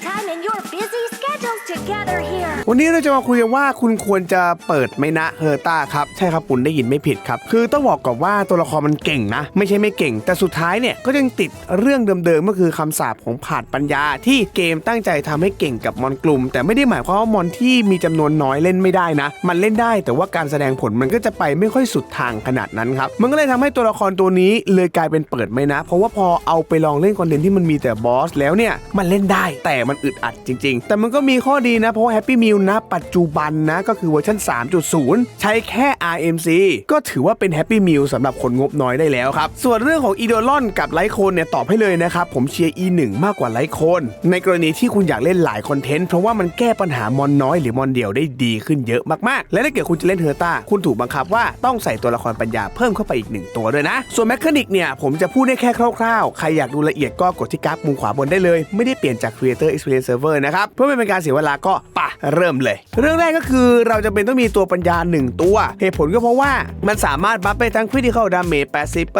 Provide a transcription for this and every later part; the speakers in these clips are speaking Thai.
time in your busy schedules to gather here. วันนี้เราจะมาคุยกันว่าคุณควรจะเปิดไหมนะเฮอร์ต้าครับ ใช่ครับคุณได้ยินไม่ผิดครับ คือต้องบอกก่อนว่าตัวละครมันเก่งนะ ไม่ใช่ไม่เก่ง แต่สุดท้ายเนี่ยก็ยังติดเรื่องเดิมๆก็คือคำสาปของผาดปัญญา ที่เกมตั้งใจทำให้เก่งกับมอนกลุ่ม แต่ไม่ได้หมายความว่ามอนที่มีจำนวนน้อยเล่นไม่ได้นะ มันเล่นได้แต่ว่าการแสดงผลมันก็จะไปไม่ค่อยสุดทางขนาดนั้นครับมันก็เลยทำให้ตัวละครตัวนี้เลยกลายเป็นเปิดไหมนะ เพราะว่าพอเอาไปลองเล่นคอนเทนต์ที่มันมีแต่บอสแล้วเนี่ยมันเล่นได้แต่มันอึดอัดจริง ๆ แต่มันก็มีข้อดีนะ เพราะ Happy Meal นะ ปัจจุบันนะ ก็คือเวอร์ชัน3.0 ใช้แค่ RMC ก็ถือว่าเป็น Happy Meal สำหรับคนงบน้อยได้แล้วครับ ส่วนเรื่องของอีโดลอนกับไลโคนเนี่ย ตอบให้เลยนะครับ ผมเชียร์ E1 มากกว่าไลโคนในกรณีที่คุณอยากเล่นหลายคอนเทนต์เพราะว่ามันแก้ปัญหามอนน้อยหรือมอนเดียวได้ดีขึ้นเยอะมากๆ และถ้าเกิดคุณจะเล่นเฮอร์ต้าคุณถูกบังคับว่าต้องใส่ตัวละครปัญญาเพิ่มเข้าไปอีกหนึ่งตัวด้วยนะ ส่วนแมคานิกเนี่ยผมจะพูดได้แค่คร่าวๆ ใครอยากดูละเอียดก็กดที่กราฟมุมขวาบนได้เลย ไม่ได้เปลี่ยนจาก Creator Experience Server นะครับ เพื่อไม่เป็นการเสียเวลาก็ปะเริ่มเลย เรื่องแรกก็คือเราจะเป็นต้องมีตัวปัญญา 1 ตัว เหตุผลก็เพราะว่ามันสามารถบัฟไปทั้ง Critical Damage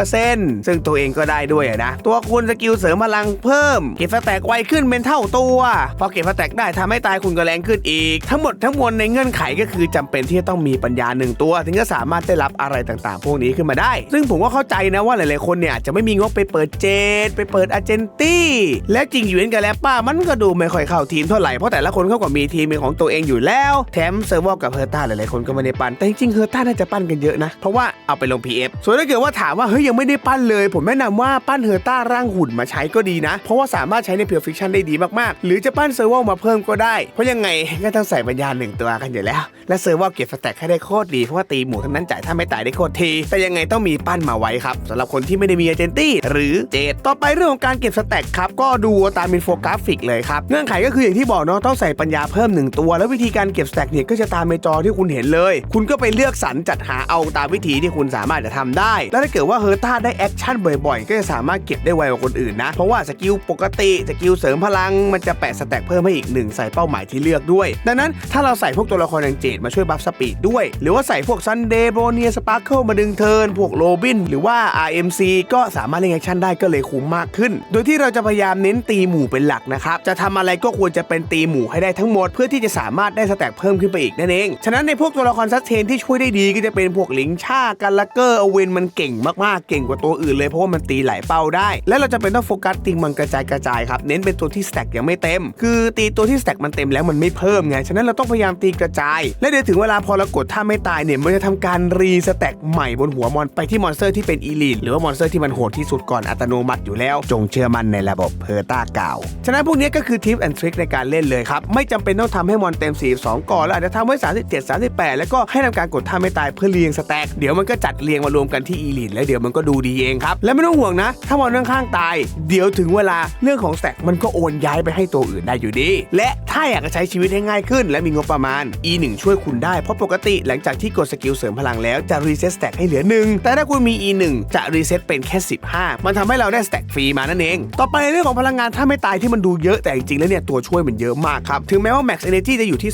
80%ซึ่งตัวเองก็ได้ด้วยนะ ตัวคุณสกิลเสริมพลังเพิ่ม เก็บสแต็กไวขึ้นเป็นเท่าตัว พอเก็บสแต็กได้ทำให้ตายคุณก็แรงขึ้นอีก ทั้งหมดทั้งมวลในเงื่อนไขก็คือจำเป็นที่จะต้องมีปัญญาหนึ่งตัว ถึงจะสามารถได้รับอะไรต่างๆ พวกนี้ขึ้นมาได้ ซึ่งผมก็เข้าใจนะว่าหลายๆคนเนี่ยจะไม่มีงบไปเปิดเจดไปเปิดอาเจนตี้และจริงอยู่เว้นกันแล้วป้ามันก็ดูไม่ค่อยเข้าทีมเท่าไหร่เพราะแต่ละคนนเขาก็มีทีมเป็นของตัวเองอยู่แล้ว แถมเซอร์ฟวอลกับเฮอร์ต้าหลายๆคนก็ไม่ได้ปั้นแต่จริงๆเฮอร์ต้าน่าจะปั้นกันเยอะนะ เพราะว่าเอาไปลง PF ส่วนถ้าเกิดว่าถามว่าเฮ้ยยังไม่ได้ปั้นเลย ผมแนะนำว่าปั้นเฮอร์ต้าร่างหุ่นมาใช้ก็ดีนะ เพราะว่าสามารถใช้ในเพียวฟิคชั่นได้ดีมากๆ หรือจะปั้นเซอร์ฟวอลมาเพิ่มก็ได้ เพราะยังไงก็ต้องใส่ปัญญาหนึ่งตัวกันอยู่แล้ว และเซอร์ฟวอลเก็บสแต็กให้ได้โคตรดีเพราะว่าตีหมูทั้งนั้นจ่ายถ้าไม่ตายได้โคตรที แต่ยังไงต้องมีปั้นมาไว้ครับสำหรับคนที่ไม่ได้มีเอเจนตี้หรือเจดต่อไปเรื่องของการเก็บสแต็กครับก็ดูตามอินโฟกราฟิกเลยครับเงื่อนไขก็คืออย่างที่บอกเนาะต้องใส่ปัญญาเพิ่มหนึ่งตัว แล้ววิธีการเก็บสแต็กเนี่ยก็จะตามในจอที่คุณเห็นเลย คุณก็ไปเลือกสรรจัดหาเอาตามวิธีที่คุณสามารถจะทำได้ แล้วถ้าเกิดว่าเฮอร์ต้าได้แอคชั่นบ่อยๆ ก็จะสามารถเก็บได้ไวกว่าคนอื่นนะ เพราะว่าสกิลปกติสกิลเสริมพลังมันจะแปะสแต็กเพิ่มให้อีกหนึ่งใส่เป้าหมายที่เลือกด้วย ดังนั้นถ้าเราใส่พวกตัวละครอย่างเจดมาช่วยบัฟสปีดด้วย หรือว่าใส่พวกซันเดย์โบเนียสปาร์เคิลมาดึงเทิร์นพวกโรบินหรือว่า RMC ก็สามารถเล่นแอคชั่นได้ก็เลยคุ้มมากขึ้น โดยที่เราจะพยายามเน้นตีหมู่เป็นหลักนะครับจะทำอะไรก็ควรจะเป็นตีหมู่ให้ได้ทั้งหมด เพื่อที่จะสามารถได้สแต็กเพิ่มขึ้นไปอีกนั่นเอง ฉะนั้นในพวกตัวละครซัสเทนที่ช่วยได้ดีก็จะเป็นพวกหลิงชากันลักเกอร์อเวนมันเก่งมากๆเก่งกว่าตัวอื่นเลยเพราะว่ามันตีหลายเป้าได้ และเราจะเป็นต้องโฟกัสตีมันกระจายกระจายครับเน้นเป็นตัวที่สแต็กยังไม่เต็ม คือตีตัวที่สแต็กมันเต็มแล้วมันไม่เพิ่มไงฉะนั้นเราต้องพยายามตีกระจาย และเดี๋ยวถึงเวลาพอเรากดถ้าไม่ตายเนี่ยมันจะทำการรีสแต็กใหม่บนหัวมอนไปที่มอนสเตอร์ที่เป็นอีลีทหรือว่ามอนสเตอร์ที่มันโหดที่สุดก่อนอัตโนมัติอยู่แล้ว จงเชื่อมั่นในระบบเพอร์ต้าเก่าฉะนั้นพวกนี้ก็คือทิปแอนทริคในการเล่นเลยครับไม่จำเป็นต้องทำให้มอนเต็ม 42 ก่อนแล้วอาจจะทำไว้ 37 38 แล้วก็ให้ทำการกดท่าไม่ตายเพื่อเรียงสแต็กเดี๋ยวมันก็จัดเรียงมารวมกันที่อีลีทแล้วเดี๋ยวมันก็ดูดีเองครับ และไม่ต้องห่วงนะ ถ้ามอนข้างๆตาย เดี๋ยวถึงเวลาเรื่องของสแต็กมันก็โอนย้ายไปให้ตัวอื่นได้อยู่ดี และถ้าอยากจะใช้ชีวิตให้ง่ายขึ้น และมีงบประมาณ E1 ช่วยคุณได้เพราะปกติหลังจากที่กดสกิลเสริมพลังแล้วจะรีเซ็ตสแต็กให้เหลือหนึ่งแต่ถ้าคุณมี E1 จะรีเซ็ตเป็นแค่ 15 มันทำให้เราได้สแต็กฟรีมานั่นเอง ต่อไปเรื่องของพลังงานถ้าไม่ตายที่มันดูเยอะแต่จริงๆแล้วเนี่ยตัวช่วยมันเยอะมากครับถึงแม้ว่า Max Energy จะอยู่ที่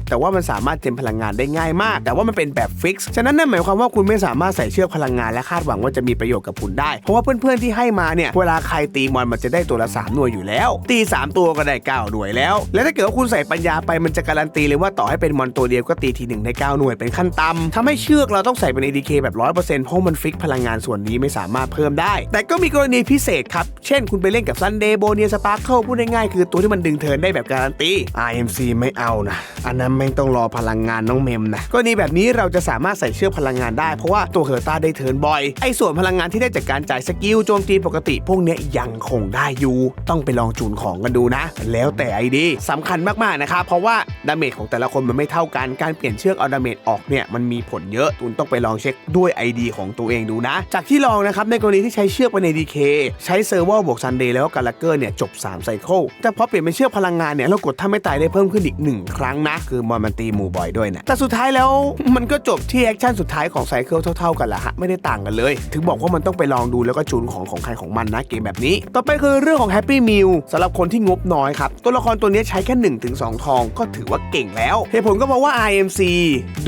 220 แต่ว่ามันสามารถเจนพลังงานได้ง่ายมาก แต่ว่ามันเป็นแบบฟิกซ์ ฉะนั้นนั่นหมายความว่าคุณไม่สามารถใส่เชือกพลังงานและคาดหวังว่าจะมีประโยชน์กับคุณได้ เพราะว่าเพื่อนๆที่ให้มาเนี่ย เวลาใครตีมอนมันจะได้ตัวละ 3 หน่วยอยู่แล้ว ตี 3 ตัวก็ได้ 9 หน่วยแล้ว และถ้าเกิดว่าคุณใส่ปัญญาไปมันจะการันตีเลยว่าต่อให้เป็นมอนตัวเดียวก็ตีทีหนึ่งได้9หน่วยเป็นขั้นต่ำทำให้เชือกเราต้องใส่เป็น ADK แบบ 100%เพราะมันฟิกพลังงานส่วนนี้ไม่สามารถเพิ่มได้ แต่ก็มีกรณีพิเศษครับ เช่น คุณไปเล่นกับซันเดย์โบเนียสปาร์เคิลพูดง่ายๆคือตัวที่มันดึงเทิร์นได้แบบการันตี RMC ไม่เอานะ อันนั้นไม่งต้องรอพลังงานน้องเมมนะกรณีแบบนี้เราจะสามารถใส่เชือกพลังงานได้เพราะว่าตัวเฮอร์ต้าได้เทิร์นบ่อย ไอ้ส่วนพลังงานที่ได้จากการจ่ายสกิลโจมตีปกติ พวกเนี้ยยังคงได้อยู่ ต้องไปลองจูนของกันดูนะ แล้วแต่ไอดีสำคัญมากๆนะครับเพราะว่าดาเมจของแต่ละคนมันไม่เท่ากันการเปลี่ยนเชือกเอาดาเมจออกเนี่ยมันมีผลเยอะคุณต้องไปลองเช็คด้วย ID ของตัวเองดูนะ จากที่ลองนะครับในกรณีที่ใช้เชือกเป็น ADK ใช้เซอร์วอลบวกซันเดย์แล้วก็กาลเกอร์เนี่ยจบ3ไซเคิลแต่พอเปลี่ยนเป็นเชือกพลังงานเนี่ยเรากดถ้าไม่ตายได้เพิ่มขึ้นอีกหนึ่งครั้งนะ คือมอนมันตีหมู่บ่อยด้วยนะ แต่สุดท้ายแล้วมันก็จบที่แอคชั่นสุดท้ายของไซเคิลเท่าๆกันแหละฮะ ไม่ได้ต่างกันเลย ถึงบอกว่ามันต้องไปลองดูแล้วก็จูนของของใครของมันนะเกมแบบนี้ ต่อไปคือเรื่องของ Happy Meal สำหรับคนที่งบน้อยครับ ตัวละครตัวนี้ใช้แค่1นถึงสทองก็ถือว่าเก่งแล้วเหตุผลก็เพราะว่า IMC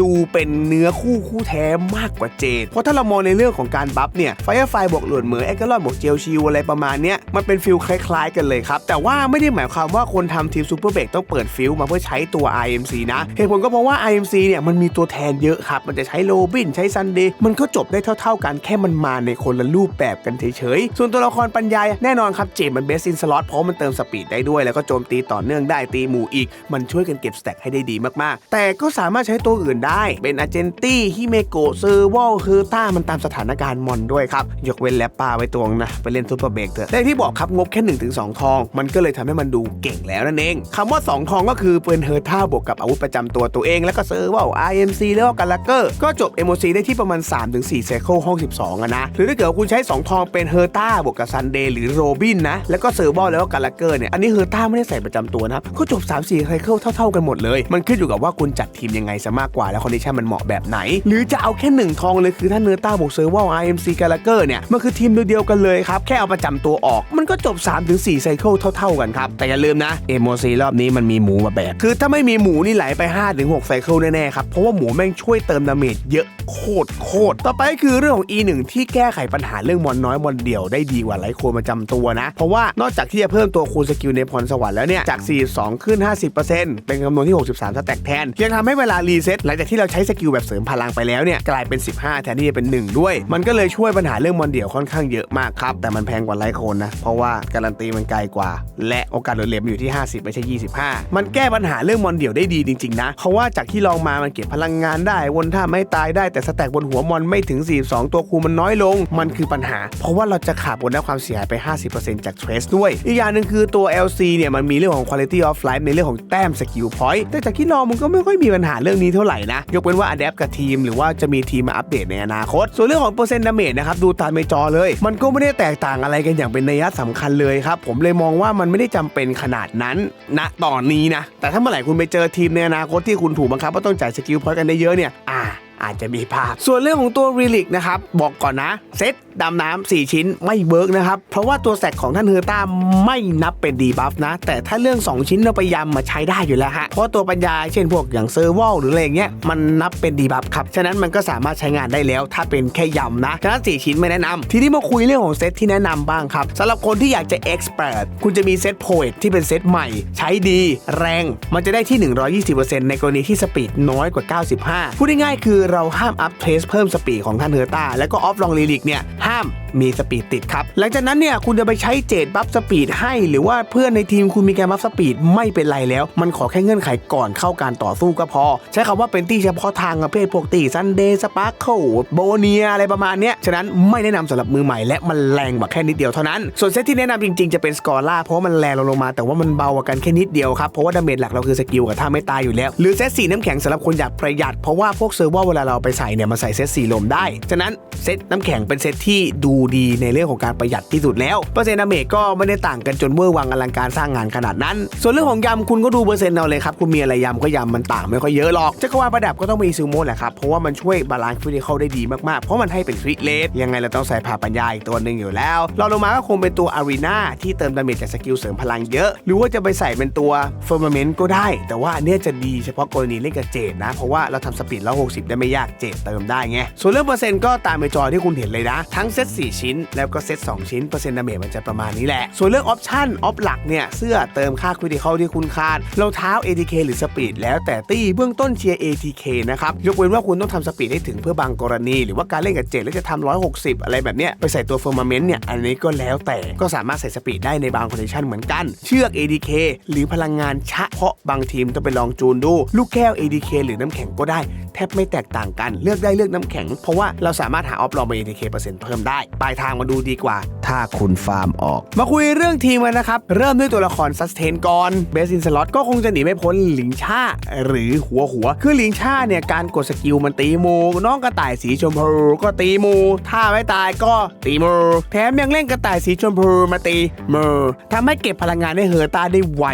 ดูเป็นเนื้อคู่คู่แท้มากกว่าเจดเพราะถ้าเรามองในเรื่องของการบัฟเนี่ยไฟไฟบวกหลวนเหมือแอคเกอร์ลอนบวกเจลชิวอะไรประมาณเนี้ยมันเป็นฟิลคล้าย ๆ กันเลยครับแต่ว่าไม่ได้หมายความว่าคนทำทีมซูเปเบกต้องเปิดฟิลมาเพื่อใช้ตัว IMC นะเหตุผลก็เพราะว่า IMC เนี่ยมันมีตัวแทนเยอะครับ มันจะใช้โรบินใช้ซันเดย์มันก็จบได้เท่า ๆกันแค่มันมาในคนละรูปแบบกันเฉยๆ ส่วนตัวละครปัญญาแน่นอนครับเจมมันเบสซินสล็อตเพราะมันเติมสปีดได้ด้วย แล้วก็โจมตีต่อเนื่องได้ตีหมู่อีก มันช่วยกันเก็บสแต็กให้ได้ดีมากๆ แต่ก็สามารถใช้ตัวอื่นได้ เป็นอาเจนตี้ฮิเมโกเซอร์วอลเฮอร์ต้ามันตามสถานการณ์มอนด้วยครับ ยกเว้นแลปปาไว้ตวงนะ ไปเล่นซูเปอร์เบรกเถอะแต่ที่บอกครับงบแค่1นถึงสทอง มันก็เลยทำให้มันดูเก่งแล้วนั่นเองคำว่า 2 ทองก็คือเป็นเฮอร์ต้าบวกกับอาวุธประจำตัวตัวเอง แล้วก็เซอร์วอล IMC แล้วก็กาลาเกอร์ก็จบ MOC ได้ที่ประมาณ 3-4เซเคิลห้อง 12อะนะ หรือถ้าเกิดคุณใช้ 2 ทองเป็นเฮอร์ต้าบวกกับซันเดย์หรือโรบินนะ แล้วก็เซอร์วอลแล้วก็กาลาเกอร์เนี่ย อันนี้เฮอร์ต้าไม่ได้ใส่ประจำตัวนะครับก็จบ 3-4ไซเคิลเท่า ๆกันหมดเลย มันขึ้นอยู่กับว่าคุณจัดทีมยังไงซะมากกว่า แล้วคอนดิชันมันเหมาะแบบไหน หรือจะเอาแค่หนึ่งทองเลยคือถ้าเนอร์ต้าบวกเซอร์วอล IMC กาลาเกอร์เนี่ยมันคือทีมเดียวกันเลยครับแค่เอาประจำตัวออก มันก็จบ 3-4ไซเคิลเท่า ๆกันครับแต่อย่าลืมนะเอโมซีรอบนี้มันมีหมูมาแบกคือถ้าไม่มีหมูนี่ไหลไป 5-6ไซเคิลแน่ๆครับ เพราะว่าหมูแม่งช่วยเติมดาเมจเยอะโคตรโคตรต่อไปคือเรื่องของ E1 ที่แก้ไขปัญหาเรื่องมอนน้อยมอนเดียวได้ดีกว่าไลโคนประจำตัวนะ เพราะว่านอกจากที่จะเพิ่มตัวคูณสกิลในพรสวรรค์แล้วเนี่ย จาก 42 ขึ้น 50%เป็นจำนวนที่ 63สแต็กแทน ยังทำให้เวลารีเซ็ตหลังจากที่เราใช้สกิลแบบเสริมพลังไปแล้วเนี่ยกลายเป็น 15 แทนที่จะเป็น 1 ด้วย มันก็เลยช่วยปัญหาเรื่องมอนเดี่ยวค่อนข้างเยอะมากครับแต่มันแพงกว่าไลโคนนะเพราะว่าการันตีมันไกลกว่า และโอกาสโดดเด่นมันอยู่ที่ 50 ไม่ใช่25มันแก้ปัญหาเรื่องมอนเดี่ยวได้ดีจริงๆนะ เพราะว่าจากที่ลองมามันเก็บพลังงานได้ วนท่าไม่ตายได้แต่สแต็กบนหัวมอนไม่ถึง 42 ตัวคูมันน้อยลง มันคือปัญหา เพราะว่าเราจะขาดบนได้ความเสียหายไป 50%จากเทรสด้วย อีกอย่างหนึ่งคือตัว LC เนี่ยมันมีเรื่องของ quality of life ในเรื่องของแต้มสกิลพอยต์แต่จากที่ลองมันก็ไม่ค่อยมีปัญหาเรื่องนี้เท่าไหร่นะ ยกเว้นว่า adapt กับทีมหรือว่าจะมีทีมมาอัปเดตในอนาคต ส่วนเรื่องของเปอร์เซ็นต์ดาเมจนะครับดูตามในจอเลย มันก็ไม่ได้แตกต่างอะไรกันอย่างเป็นนัยสำคัญเลยครับผมเลยมองว่ามันไม่ได้จำเป็นขนาดนั้นณตอนนี้นะ แต่ถ้าเมื่อไหร่คุณไปเจอทีมในอนาคตที่คุณถูกบังคับว่าต้องจ่ายสกิลพอยต์กันได้เยอะเนี่ย อ่า อาจจะมีภาพ ส่วนเรื่องของตัวรีลิกนะครับบอกก่อนนะ เซตดำน้ำ4 ชิ้นไม่เบิร์กนะครับ เพราะว่าตัวแสกของท่านเฮอร์ต้าไม่นับเป็นดีบัฟนะ แต่ถ้าเรื่อง 2 ชิ้นเราไปยำมาใช้ได้อยู่แล้วฮะ เพราะตัวปัญญาเช่นพวกอย่างเซอร์วอลหรืออะไรเงี้ยมันนับเป็นดีบัฟครับ ฉะนั้นมันก็สามารถใช้งานได้แล้ว ถ้าเป็นแค่ยำนะ ฉะนั้น 4 ชิ้นไม่แนะนำทีนี้มาคุยเรื่องของเซตที่แนะนำบ้างครับสำหรับคนที่อยากจะเอ็กซ์เพรสคุณจะมีเซตโพเอทที่เป็นเซตใหม่ ใช้ดี แรง มันจะได้ที่ 120%ในกรณีที่สปีดน้อยกว่า 95พูดง่ายๆคือเราห้ามอัพเทสเพิ่มสปีดของท่านเฮอร์ต้าแล้วก็ออฟลองลีลิกเนี่ยห้ามมีสปีดติดครับ หลังจากนั้นเนี่ยคุณจะไปใช้เจดบัฟสปีดให้ หรือว่าเพื่อนในทีมคุณมีการบัฟสปีดไม่เป็นไรแล้ว มันขอแค่เงื่อนไขก่อนเข้าการต่อสู้ก็พอ ใช้คำว่าเป็นตีเฉพาะทางประเภทพวกตีซันเดย์สปาร์เคิลโบเนียอะไรประมาณเนี้ยฉะนั้นไม่แนะนำสำหรับมือใหม่และมันแรงแบบแค่นิดเดียวเท่านั้น ส่วนเซตที่แนะนำจริงๆจะเป็นสกอร่าเพราะมันแรงลงมาแต่ว่ามันเบากว่ากันแค่นิดเดียวครับเพราะว่าดาเมจหลักเราคือสกิลกับท่าไม่ตายอยู่แล้วหรือเซตสีน้ำแข็งสำหรับคนอยากประหยัดเพราะว่าพวกเซิร์ฟเวอร์เวลาเราไปใส่เนี่ยมันใส่เซตสีลมได้ฉะนั้นเซตน้ำแข็งเป็นเซตที่ดูดีในเรื่องของการประหยัดที่สุดแล้ว เปอร์เซ็นต์ดาเมจก็ไม่ได้ต่างกันจนเวอร์วังอลังการสร้างงานขนาดนั้น ส่วนเรื่องของยำคุณก็ดูเปอร์เซ็นต์เอาเลยครับ คุณมีอะไรยำก็ยำมันต่างไม่ค่อยเยอะหรอกจักรวาลประดับก็ต้องมีซูโม่แหละครับ เพราะว่ามันช่วยบาลานซ์ฟิสิกอลได้ดีมากๆ เพราะมันให้เป็นคริเลสยังไงเราต้องใส่ผ่าปัญญาอีกตัวหนึ่งอยู่แล้วรองลงมาก็คงเป็นตัวอารีนาที่เติมดาเมจจากสกิลเสริมพลังเยอะ หรือว่าจะไปใส่เป็นตัวเฟอร์มาเมนต์ก็ได้ แต่ว่าอันเนี้ยจะดีเฉพาะกรณีเล่นกับเจดนะ เพราะว่าเราทำสปีดแล้ว60 ได้ไม่ยากเจดเติมได้ไงส่วนเรื่องเปอร์เซ็นต์ก็ตามในจอที่คุณเห็นเลยนะ ทั้งเซต4ชิ้น แล้วก็เซต2 ชิ้นเปอร์เซ็นต์ดาเมจมันจะประมาณนี้แหละ ส่วนเรื่องออปชั่นออฟหลักเนี่ย เสื้อเติมค่าคริติคอลที่คุณคาดรองเท้า ATK หรือสปีดแล้วแต่ตี้เบื้องต้นเชียร์ ATK นะครับ ยกเว้นว่าคุณต้องทำสปีดให้ถึงเพื่อบางกรณี หรือว่าการเล่นกับเจดแล้วจะทำ160 อะไรแบบเนี้ยไปใส่ตัวเฟอร์มาเมนต์เนี่ยอันนี้ก็แล้วแต่ก็สามารถใส่สปีดได้ในบางคอนดิชันเหมือนกัน เชือก ADK หรือพลังงานเฉพาะบางทีมต้องไปลองจูนดู ลูกแก้ว ADK หรือน้ำแข็งก็ได้ แทบไม่แตกต่างต่างกันเลือกได้เลือกน้ำแข็ง เพราะว่าเราสามารถหาออฟลองไป ATK เปอร์เซ็นต์เพิ่มได้ปลายทางมาดูดีกว่า ถ้าคุณฟาร์มออก มาคุยเรื่องทีมกันนะครับ เริ่มด้วยตัวละครซัสเทนก่อนเบสอินสล็อตก็คงจะหนีไม่พ้นหลิงช่าหรือหัวหัว คือหลิงช่าเนี่ยการกดสกิลมันตีหมูน้องกระต่ายสีชมพูก็ตีหมู ถ้าไม่ตายก็ตีมือแถมยังเล่นกระต่ายสีชมพูมาตีมือทำให้เก็บพลังงานให้เฮอร์ต้าได้ไว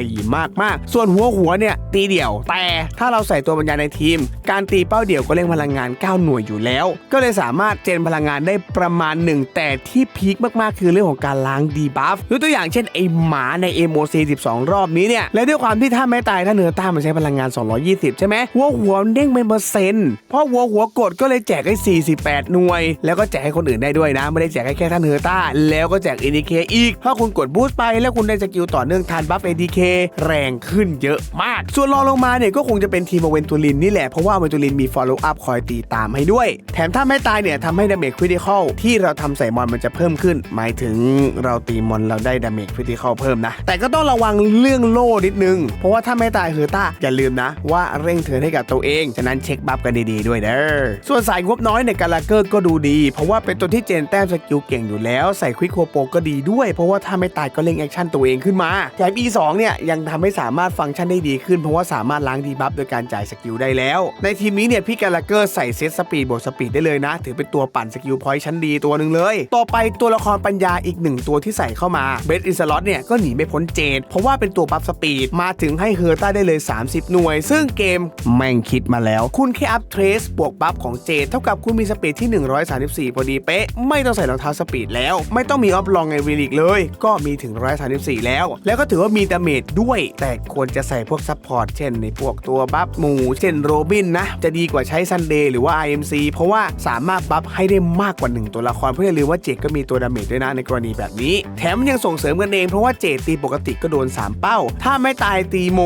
มากๆ ส่วนหัวหัวเนี่ยตีเดี่ยว แต่ถ้าเราใส่ตัวบรรยายในทีม การตีเป้าเดี่ยวก็เร่งพลังงาน 9 หน่วยอยู่แล้ว ก็เลยสามารถเจนพลังงานได้ประมาณหนึ่งแต่ที่พีคมากๆ คือเรื่องของการล้างดีบัฟยกตัวอย่างเช่นไอหมาใน MOC 12 รอบนี้เนี่ย และด้วยความที่ถ้าไม่ตายถ้าเนื้อต้ามันใช้พลังงาน 220 ใช่ไหมหัวหัวเด้งเป็นเปอร์เซ็นต์เพราะหัวหัวกดก็เลยแจกให้ 48 หน่วย แล้วก็แจกให้คนอื่นได้ด้วยนะ ไม่ได้แจกให้แค่ท่านเฮอร์ต้า แล้วก็แจก ADK อีกถ้าคุณกดบูสต์ไปแล้วคุณได้สกิลต่อเนื่องทานบัฟ ADK แรงขึ้นเยอะมาก ส่วนรองลงมาเนี่ยก็คงจะเป็นทีมเวนตูลินนี่แหละเพราะว่าเวนตูลินมี follow up คอยตีตามให้ด้วย แถมถ้าไม่ตายเนี่ยทำให้ดาเมจคริติคอลที่เราทำใส่มอนมันจะเพิ่มขึ้น หมายถึงเราตีมอนเราได้ดาเมจคริติคอลเพิ่มนะ แต่ก็ต้องระวังเรื่องโล่นิดนึง เพราะว่าถ้าไม่ตายเฮอร์ต้าอย่าลืมนะ ว่าเร่งเทินให้กับตัวเอง ฉะนั้นเช็คบัฟกันดีๆด้วยเด้อส่วนสายงบน้อยในกาลาเกอร์ก็ดูดี เพราะว่าเป็นตัวที่เจนแต้มสกิลเก่งอยู่แล้วใส่ควิกโคโปก็ดีด้วย เพราะว่าถ้าไม่ตายก็เร่งแอคชั่นตัวเองขึ้นมาแถม E2 เนี่ยยังทำให้สามารถฟังก์ชันได้ดีขึ้น เพราะว่าสามารถล้างดีบัฟโดยการจ่ายสกิลได้แล้ว ในทีมนี้เนี่ยพี่กาลาเกอร์ใส่เซตสปีดบวกสปีดได้เลยนะ ถือเป็นตัวปั่นสกิลพอยต์ชั้นดีตัวหนึ่งเลยต่อไปตัวละครปัญญาอีกหนึ่งตัวที่ใส่เข้ามาเบสอินสล็อตเนี่ยก็หนีไม่พ้นเจดเพราะว่าเป็นตัวบัฟสปีด มาถึงให้เฮอร์ต้าได้เลย 30 หน่วย ซึ่งเกมแม่งคิดมาแล้ว คุณแค่อัพเทรสบวกบัฟของเจดเท่ากับคุณมีสปีดที่ 134 พอดีเป๊ะ ไม่ต้องใส่รองเท้าสปีดแล้ว ไม่ต้องมีออฟลองในวีลิกเลย ก็มีถึง 134 แล้ว แล้วก็ถือว่ามีดาเมจด้วย แต่ควรจะใส่พวกซัพพอร์ตเช่นในพวกตัวบัฟหมู่เช่นโรบินนะจะดีกว่าใช้ซันเดย์หรือว่า IMC เพราะว่าสามารถบัฟให้ได้มากกว่า 1 ตัวละครเพื่ออย่าลืมว่าเจดก็มีตัวดาเมจด้วยนะในกรณีแบบนี้ แถมมันยังส่งเสริมกันเองเพราะว่าเจดตีปกติก็โดน 3 เป้า ถ้าไม่ตายตีโม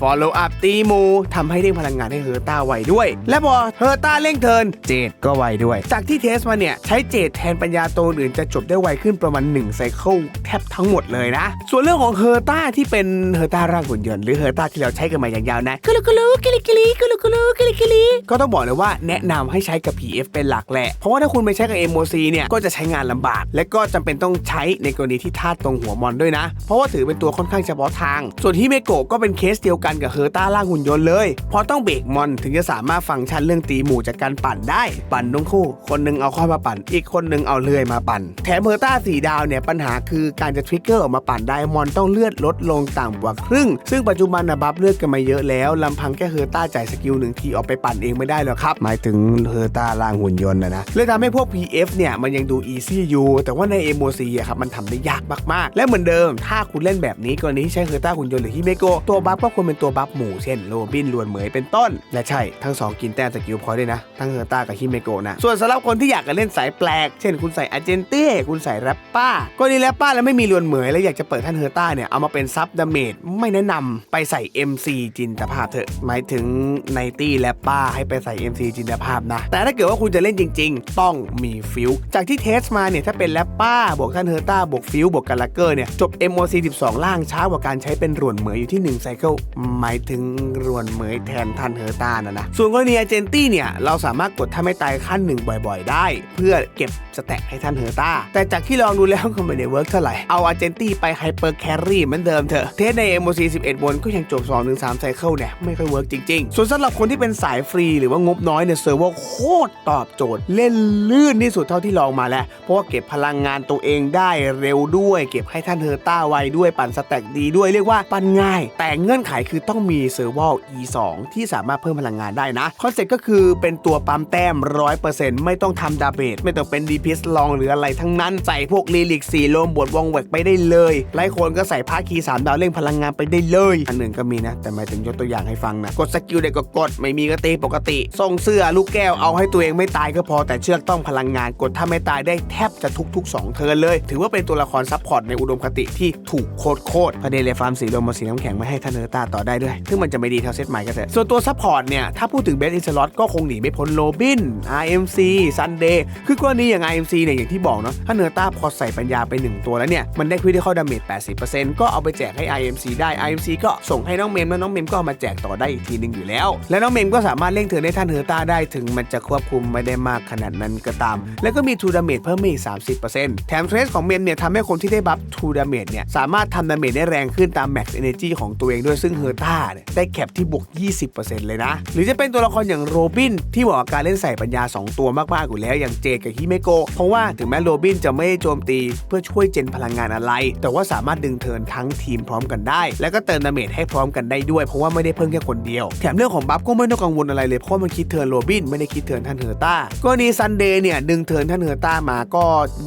follow up ตีโมทำให้เร่งพลังงานให้เฮอร์ต้าไวด้วย และพอเฮอร์ต้าเร่งเทิร์นเจดก็ไวด้วย จากที่เทสมาเนี่ย ใช้เจดแทนปัญญาตัวอื่นจะจบได้ไวขึ้นประมาณ1ไซเคิลแทบทั้งหมดเลยนะ ส่วนเรื่องของเฮอร์ต้าที่เป็นเฮอร์ต้าร่างหุ่นยนต์หรือเฮอร์ต้าที่เราใช้กันมาอย่างยาวนานกุลุกุลุกิลิกิลิกุลุกุลุกิลิกิลิก็ต้องบอกเลยว่าแนะนำให้ใช้กับ PF เป็นหลักแหละเพราะว่าถ้าคุณไปใช้กับ MOC เนี่ยก็จะใช้ช้งานลำบาก และก็จำเป็นต้องใช้ในกรณีที่ธาตุตรงหัวมอนด้วยนะ เพราะว่าถือเป็นตัวค่อนข้างเฉพาะทาง ส่วนที่เมโกะก็เป็นเคสเดียวกันกับเฮอร์ต้าร่างหุ่นยนต์เลยเพราะต้องเบรกมอนถึงจะสามารถฟังก์ชันเรื่องตีหมู่จากการปั่นได้ ปั่นทั้งคู่ คนหนึงเอาข้อมาปั่น อีกคนหนึงเอาเลื่อยมาปั่น แถมเฮอร์ต้าสีดาวเนี่ยปัญหาคือการจะทริกเกอร์ออกมาปั่นได้มอนต้องเลือดลดลงต่ำกว่าครึ่ง ซึ่งปัจจุบันนะบัฟเลือดกันมาเยอะแล้วลำพังแค่เฮอร์ต้าจ่ายสกิลหนึ่งทีออกไปปั่นเองไม่ได้หรอกครับหมายถึงเฮอร์ต้าร่างหุ่นยนต์นะนะเลยทำให้พวก PF เนี่ยมันยังดูอีซียูแต่ว่าใน MOC อะครับมันทำได้ยากมากๆ และเหมือนเดิม ถ้าคุณเล่นแบบนี้กรณีที่ใช้เฮอร์ต้าหุ่นยนต์หรือฮิเมโกตัวบัฟก็ควรเป็นตัวบัฟหมู่เช่นโรบินลวนเหมยเป็นต้น และใช่ทั้งสองกินแต้มสกิลพอยต์ด้วยนะ ทั้งเฮอร์ต้ากับฮิเมโกนะ ส่วนสำหรับคนที่อยากจะเล่นสายแปลก เช่นคุณใส่อาเจนเต้คุณใส่แรปป้ากรณีแรปป้าแล้วไม่มีลวนเหมยแล้วอยากจะเปิดท่านเฮอร์ต้าเนี่ยเอามาเป็นซับดาเมจไม่แนะนำไปใส่ MC จินตภาพเถอะหมายถึงไนตี้แรปป้าให้ไปใส่ MC จินตภาพนะแต่ถ้าเกิดว่าคุณจะเล่นจริง ๆ ต้องมีฟิลจากที่เทสมาเนี่ยถ้าเป็นแรปป้าบวกท่านเฮอร์ต้าบวกฟิลบวกกาลาเกอร์เนี่ยจบ MOC 12 ล่างช้ากว่าการใช้เป็นรวนเหมยอยู่ที่ 1 ไซเคิลหมายถึงรวนเหมยแทนท่านเฮอร์ต้านะนะส่วนกรณีอาเจนตี้เนี่ยเราสามารถกดถ้าไม่ตายขั้นหนึ่งบ่อย ๆ ได้ เพื่อเก็บสแต็กให้ท่านเฮอร์ต้าแต่จากที่ลองดูแล้วก็ไม่ได้เวิร์กเท่าไหร่เอาอาเจนตี้ไปไฮเปอร์แครี่เหมือนเดิมเถอะเทสใน MOC 11 บนก็ยังจบ2-3ไซเคิลเนี่ยไม่ค่อยเวิร์กจริงๆ ส่วนสำหรับคนที่เป็นสายฟรีหรือว่างบน้อยเนี่ยเซิร์ฟเวอร์โคตรตอบโจทย์ เล่นลื่นที่สุดเท่าที่ลองมาแล้วเพราะว่าเก็บพลังงานตัวเองได้เร็วด้วย เก็บให้ท่านเฮอร์ต้าไวด้วยปั่นสแต็กดีด้วยเรียกว่าปั่นง่าย แต่เงื่อนไขคือต้องมีเซอร์วอล E2 ที่สามารถเพิ่มพลังงานได้นะ คอนเซ็ปต์ก็คือเป็นตัวปั๊มแต้ม 100%ไม่ต้องทำดาเมจไม่ต้องเป็นดีพิสลองหรืออะไรทั้งนั้น ใส่พวกลีลิกสีโลมบวดวงแหวกไปได้เลยหลายคนก็ใส่พาคีสามดาวเร่งพลังงานไปได้เลย อันหนึ่งก็มีนะ แต่หมายถึงยกตัวอย่างให้ฟังนะ กดสกิลเด็กก็กด ไม่มีก็ตีปกติ ส่งเสื้อลูกแก้วเอาให้ตัวเองไม่ตายก็พอแต่เชือกต้องพลังงานกดถ้าไม่ตายไได้แทบจะทุกๆ 2 เทิร์นเลย ถือว่าเป็นตัวละครซัพพอร์ตในอุดมคติที่ถูกโคตรโคตรประเด็นเลฟาร์มสีลมมาสีน้ำแข็งไม่ให้ทานเนอร์ตาต่อได้ด้วย ซึ่งมันจะไม่ดีเท่าเซตใหม่ก็เถอะส่วนตัวซัพพอร์ตเนี่ยถ้าพูดถึงเบสอินสล็อตก็คงหนีไม่พ้นโรบิน RMC Sunday คือกรณีอย่าง RMC เนี่ยอย่างที่บอกเนาะถ้าเนอร์ตาพอใส่ปัญญาไป 1 ตัวแล้วเนี่ยมันได้คริติคอลดาเมจ80%ก็เอาไปแจกให้ IMC ได้ IMC ก็ส่งให้น้องเมมแล้วน้องเมมก็เอามาแจกต่อได้อีกทีนึงอยู่แล้ว และน้องเมมก็สามารถเร่งเทิร์นให้ท่านเฮอร์ตาได้ถึงมันจะควบคุมไม่ได้มากขนาดนั้นก็ตาม แล้วก็มีทูดาเมจเพิ่มมาอีก 30%แถมเทรสของเมมเนี่ยทำให้คนที่ได้บัฟทูดาเมจเนี่ยสามารถทำดาเมจได้แรงขึ้นตามแม็กซ์เอเนจีของตัวเองด้วยซึ่งเฮอร์ต้าเนี่ยได้แคปที่บวก 20%เลยนะ หรือจะเป็นตัวละครอย่างโรบินที่เหมาะกับการเล่นใส่ปัญญา 2 ตัวมากๆอยู่แล้วอย่างเจกับฮิเมโกเพราะว่าถึงแม้โรบินจะไม่ได้โจมตีเพื่อช่วยเจนพลังงานอะไร แต่ว่าสามารถดึงเทิร์นทั้งทีมพร้อมกันได้ แล้วก็เติมดาเมจให้พร้อมกันได้ด้วย เพราะว่าไม่ได้เพิ่มแค่คนเดียว แถมเรื่องของบัฟก็ไม่ต้องกังวลอะไรเลยเพราะมันคิดเทินโรบินไม่ได้คิดเทินท่านเฮอร์ต้ากรณีซันเดย์เนี่ยดึงเทินท่านเฮอร์ต้ามาก็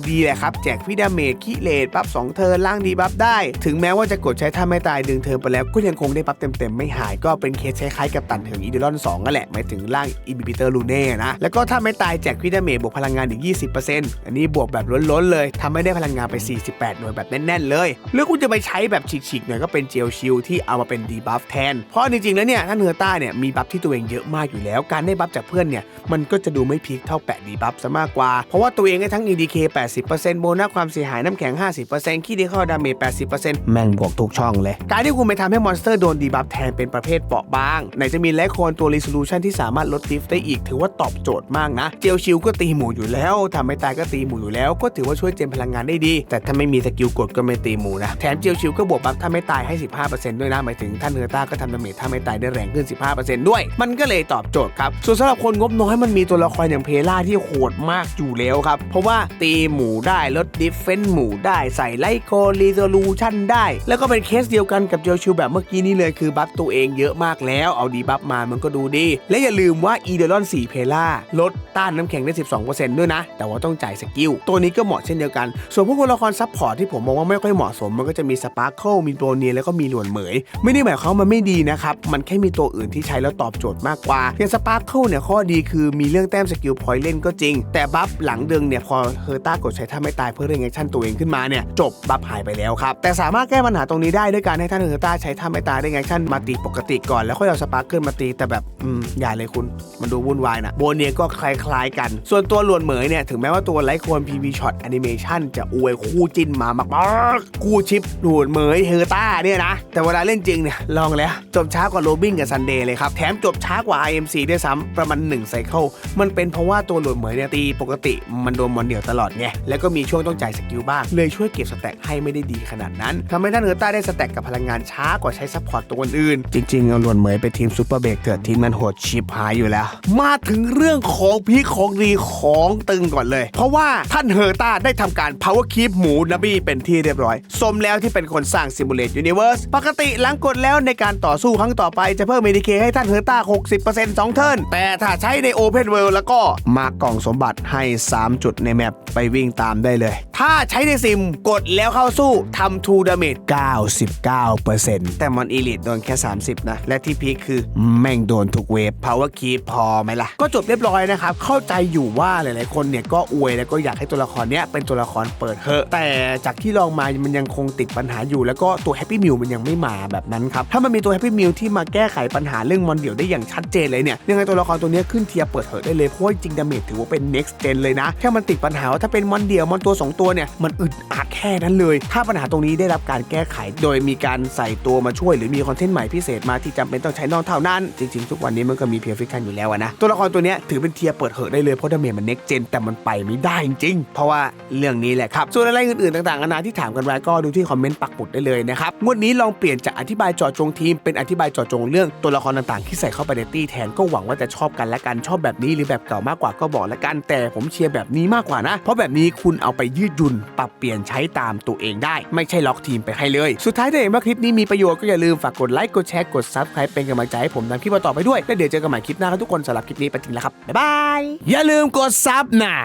ดีแหละครับ แจกพี่ดาเมจคิเลตปั๊บสองเทิร์นล่างดีบัฟได้ ถึงแม้ว่าจะกดใช้ท่าไม่ตายดึงเทิร์นไปแล้วก็ยังคงได้บัฟเต็มๆไม่หายก็เป็นเคสคล้ายๆกับตันเถิงอีเดลอน2นั่นแหละหมายถึงร่างอิบิบิเตอร์ลูเน่นะแล้วก็ถ้าไม่ตายแจกพี่ดาเมจบวกพลังงานอีก 20%อันนี้บวกแบบล้นๆเลยทำให้ได้พลังงานไป 48 หน่วยแบบแน่นๆ เลยหรือคุณจะไปใช้แบบฉีกๆหน่อยก็เป็นเจลชิลที่เอามาเป็นดีบัฟแทน เพราะจริงๆแล้วเนี่ยท่านเฮอร์ต้าเนี่ยมีบัฟที่ตัวเองเยอะมากอยู่แล้ว การได้บัฟจากเพื่อนเนี่ยมันก็จะดูไม่พีคเท่าแปะดีบัฟซะมากกว่า เพราะว่าตัวเองได้ทั้ง EDK 80%โบนัสความเสียหายน้ำแข็ง 50%ขี้ดีเข้าดาเมจ80%แม่งบวกทุกช่องเลย การที่คุณไปทำให้มอนสเตอร์โดนดีบัฟแทนเป็นประเภทเปราะบางไหนจะมีแลคโคนตัว resolution ที่สามารถลดดิฟได้อีกถือว่าตอบโจทย์มากนะ เจลชิลก็ตีหมูอยู่แล้วทำให้ตายก็ตีหมูอยู่แล้ว ก็ถือว่าช่วยเจนพลังงานได้ดี แต่ถ้าไม่มีสกิลกดก็ไม่ตีหมูนะ แถมเจลชิลก็บวกบัฟถ้าไม่ตายให้ 15%ด้วยนะหมายถึงท่านเฮอร์ต้าก็ทำดาเมจถ้าไม่ตายได้แรงขึ้น 15%ด้วย มันก็เลยตอบโจทย์ครับส่วนสำหรับคนงบน้อยมันมีตัวละครอย่างเพล่าที่โหดมากอยู่แล้วครับเพราะว่าตีหมูได้ลดดิฟเฟนหมูได้ใส่ไลโครีโซลูชันได้ แล้วก็เป็นเคสเดียวกันกับเจลชิลแบบเมื่อกี้นี้เลยคือบัฟตัวเองเยอะมากแล้วเอาดีบัฟมามันก็ดูดี และอย่าลืมว่าอีเดลอน4เพล่าลดต้านน้ำแข็งได้ 12%ด้วยนะ แต่ว่าต้องจ่ายสกิล ตัวนี้ก็เหมาะเช่นเดียวกัน ส่วนพวกตัวละครซับพอร์ตที่ผมมองว่าไม่ค่อยเหมาะสม มันก็จะมีสปาร์เคิลมีโปรเนียแล้วก็มีหลวนเหมย ไม่ได้หมายความว่ามันไม่ดีนะครับ มันแค่มีตัวอื่นที่ใช้แล้วตอบโจทย์มากกว่าอย่างสปาร์เคิลเนี่ยข้อดีคือมีเรื่องแต้มสกิลพอยต์เล่นก็จริง แต่บัฟหลังเดิงเนี่ยพอเฮอร์ต้ากดใช้ท่าไม่ตายเพื่อเร่งแอคชั่นตัวเองขึ้นมาเนี่ยจบบัฟหายไปแล้วครับ แต่สามารถแก้ปัญหาตรงนี้ได้ด้วยการให้ท่านเฮอร์ต้าใช้ท่าไม่ตายเร่งแอคชั่นมาตีปกติก่อนแล้วค่อยเอาสปาร์เคิลมาตีแต่แบบอืมอย่าเลยคุณ มันดูวุ่นวายนะโบเนียก็คล้ายๆกัน ส่วนตัวหลวนเหมยเนี่ยถึงแม้ว่าตัวไลโคน PV Shot Animation จะอวยคู่จิ้นมามากๆคู่ชิปหลวนเหมยเฮอร์ต้าเนี่ยนะแต่เวลาเล่นจริงเนี่ยลองแล้วจบช้ากว่าโรบินกับซันเดย์เลยครับแถมจบช้ากว่า IMC ด้วยซ้ำประมาณ1ไซเคิลมันเป็นเพราะว่าตัวหลวนเหมยเนี่ยตีปกติมันโดนมอนเดียวตลอดไง แล้วก็มีช่วงต้องจ่ายสกิลบ้าง เลยช่วยเก็บสแต็กให้ไม่ได้ดีขนาดนั้นทำให้ท่านเฮอร์ต้าได้สแต็กกับพลังงานช้ากว่าใช้ซัพพอร์ตตัวอื่น จริงๆเอาลวนเหมยไปทีมซูเปอร์เบรกเกิดทีมมันโหดชิบหายอยู่แล้ว มาถึงเรื่องของพีของดีของตึงก่อนเลย เพราะว่าท่านเฮอร์ต้าได้ทำการ power keep หมูนบี้เป็นที่เรียบร้อย สมแล้วที่เป็นคนสร้าง Simulate Universe ปกติหลังกดแล้วในการต่อสู้ครั้งต่อไปจะเพิ่ม MDK ให้ท่านเฮอร์ต้า 60% 2 เทิร์นแต่ถ้าใช้ใน Open World แล้วก็มากล่องสมบัติให้ 3 จุดในแมปไปวิ่งตามได้เลย ถ้าใช้ในซิมกดแล้วเข้าสู้ทำทูดาเมจ99%แต่มอนอีลิทโดนแค่ 30 นะ และที่พีคคือแม่งโดนทุกเวฟ power keep พอไหมล่ะ ก็จบเรียบร้อยนะครับ เข้าใจอยู่ว่าหลายๆ คนเนี่ยก็อวยแล้วก็อยากให้ตัวละครเนี้ยเป็นตัวละครเปิดเถอะแต่จากที่ลองมามันยังคงติดปัญหาอยู่ แล้วก็ตัว Happy Meal มันยังไม่มาแบบนั้นครับถ้ามันมีตัว Happy Meal ที่มาแก้ไขปัญหาเรื่องมอนเดี่ยวได้อย่างชัดเจนเลยเนี่ยยังไงตัวละครตัวเนี้ยขึ้นเทียร์เปิดเถอะได้เลยเพราะจริงดาเมจถือว่าเป็น next gen เลยนะแค่มันติดปัญหาว่าถ้าเป็นมอนเดียวมอนตัวสองตัวเนี่ยมันอึดอัดแค่นั้นเลย ถ้าปัญหาตรงนี้ได้รับการแก้ไข โดยมีการใส่ตัวมาช่วย หรือมีคอนเทนต์ใหม่พิเศษมาที่จำเป็นต้องใช้นอกเท่านั้น จริงๆ ทุกวันนี้มันก็มีเพียร์ฟิกันอยู่แล้วนะ ตัวละครตัวนี้ถือเป็นเทียร์เปิดเหอได้เลยเพราะดาเมจมันเน็กเจนแต่มันไปไม่ได้จริงๆเพราะว่าเรื่องนี้แหละครับส่วนอะไรอื่นๆต่างๆนานาที่ถามกันไว้ก็ดูที่คอมเมนต์ปักหมุดได้เลยนะครับงวดนี้ลองเปลี่ยนจากอธิบายจาะจงทีมเป็นอธิบายจาะจงเรื่องตัวละครต่างๆ ที่ใส่เข้าไปในตี้แทนก็หวังว่าจะชอบกันและกันชอบแบบนี้หรือแบบเก่ามากกว่าก็บอกละกันแต่ผมเชียร์แบบนี้มากกว่านะ เพราะแบบนี้คุณเอาไปยืดหยุ่นปรับเปลี่ยนใช้ตามตัวเองได้ ไม่ใช่ล็อกทีมไปให้เลย สุดท้ายถ้าเห็นว่าคลิปนี้มีประโยชน์ก็อย่าลืมฝากกดไลค์กดแชร์กดซับสไครป์เป็นกำลังใจให้ผมทำคลิปต่อไปด้วยแล้วเดี๋ยวเจอกันใหม่คลิปหน้าครับทุกคนสำหรับคลิปนี้ไปจริงแล้วครับบ๊ายบายอย่าลืมกดซับนะ